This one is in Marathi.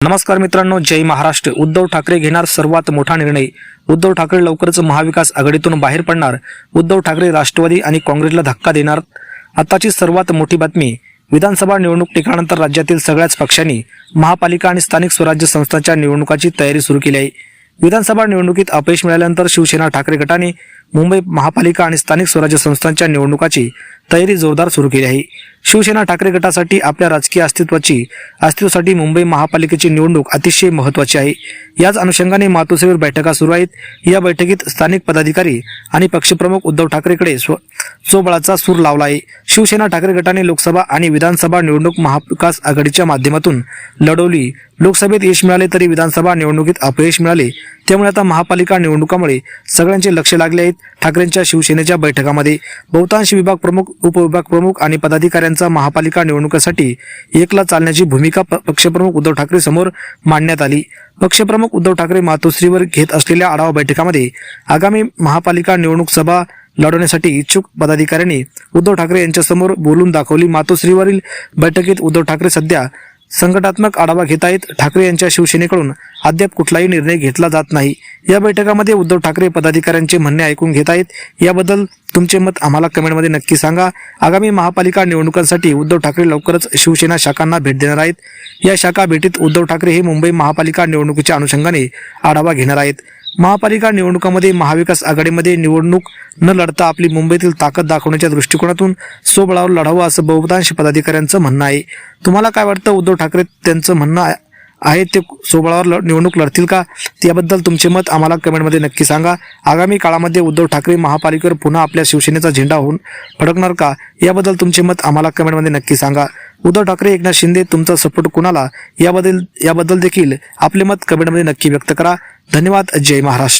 नमस्कार मित्रांनो जय महाराष्ट्र. उद्धव ठाकरे घेणार सर्वात मोठा निर्णय. उद्धव ठाकरे लवकरच महाविकास आघाडीतून बाहेर पडणार. उद्धव ठाकरे राष्ट्रवादी आणि काँग्रेसला धक्का देणार. आताची सर्वात मोठी बातमी विधानसभा निवडणूक टिकाणानंतर राज्यातील सगळ्याच पक्षांनी महापालिका आणि स्थानिक स्वराज्य संस्थांच्या निवडणुकाची तयारी सुरू केली आहे. विधानसभा निवडणुकीत अपयश मिळाल्यानंतर शिवसेना ठाकरे गटाने मुंबई महापालिका आणि स्थानिक स्वराज्य संस्थांच्या निवडणुकाची तयारी जोरदार सुरू केली आहे. शिवसेना ठाकरे गटासाठी आपल्या राजकीय अस्तित्वाची अस्तित्वासाठी मुंबई महापालिकेची निवडणूक अतिशय महत्वाची आहे. याच अनुषंगाने मातोश्रीवर बैठका सुरू आहेत. या बैठकीत स्थानिक पदाधिकारी आणि पक्षप्रमुख उद्धव ठाकरेकडे स्व स्वबळाचा सूर लावला आहे. शिवसेना ठाकरे गटाने लोकसभा आणि विधानसभा निवडणूक महाविकास आघाडीच्या माध्यमातून लढवली. लोकसभेत यश मिळाले तरी विधानसभा निवडणुकीत अपयश मिळाले. त्यामुळे आता महापालिका निवडणुकामुळे सगळ्यांचे लक्ष लागले आहेत. ठाकरेंच्या शिवसेनेच्या बैठकामध्ये बहुतांश विभाग प्रमुख उपविभाग प्रमुख आणि पदाधिकाऱ्यांचा महापालिका निवडणुकीसाठी एकला चालण्याची भूमिका प- पक्षप्रमुख उद्धव ठाकरे समोर मांडण्यात आली. पक्षप्रमुख उद्धव ठाकरे मातोश्रीवर घेत असलेल्या आढावा बैठकामध्ये आगामी महापालिका निवडणूक सभा लढवण्यासाठी इच्छुक पदाधिकाऱ्यांनी उद्धव ठाकरे यांच्यासमोर बोलून दाखवली. मातोश्रीवरील बैठकीत उद्धव ठाकरे सध्या संघटनात्मक आढावा घेत आहेत ठाकरे यांच्या शिवसेनेकडून. अद्याप कुठलाही निर्णय घेतला जात नाही. या बैठकामध्ये उद्धव ठाकरे पदाधिकाऱ्यांचे म्हणणे ऐकून घेत आहेत याबद्दल तुमचे मत आम्हाला कमेंटमध्ये नक्की सांगा. आगामी महापालिका निवडणुकांसाठी उद्धव ठाकरे लवकरच शिवसेना शाखांना भेट देणार आहेत. या शाखा भेटीत उद्धव ठाकरे हे मुंबई महापालिका निवडणुकीच्या अनुषंगाने आढावा घेणार आहेत. महापालिका निवडणुकामध्ये महाविकास आघाडीमध्ये निवडणूक न लढता आपली मुंबईतील ताकद दाखवण्याच्या दृष्टिकोनातून स्वबळावर लढावं असं बहुतांश पदाधिकाऱ्यांचं म्हणणं आहे. तुम्हाला काय वाटतं? उद्धव ठाकरे त्यांचं म्हणणं आहे- ते सोबळावर निवडणूक लढतील का? याबद्दल तुमचे मत आम्हाला कमेंटमध्ये नक्की सांगा. आगामी काळामध्ये उद्धव ठाकरे महापालिकेवर पुन्हा आपल्या शिवसेनेचा झेंडा होऊन फडकणार का? याबद्दल तुमचे मत आम्हाला कमेंटमध्ये नक्की सांगा. उद्धव ठाकरे एकनाथ शिंदे तुमचा सपोर्ट कुणाला? याबद्दल याबद्दल देखील आपले मत कमेंटमध्ये नक्की व्यक्त करा. धन्यवाद. जय महाराष्ट्र.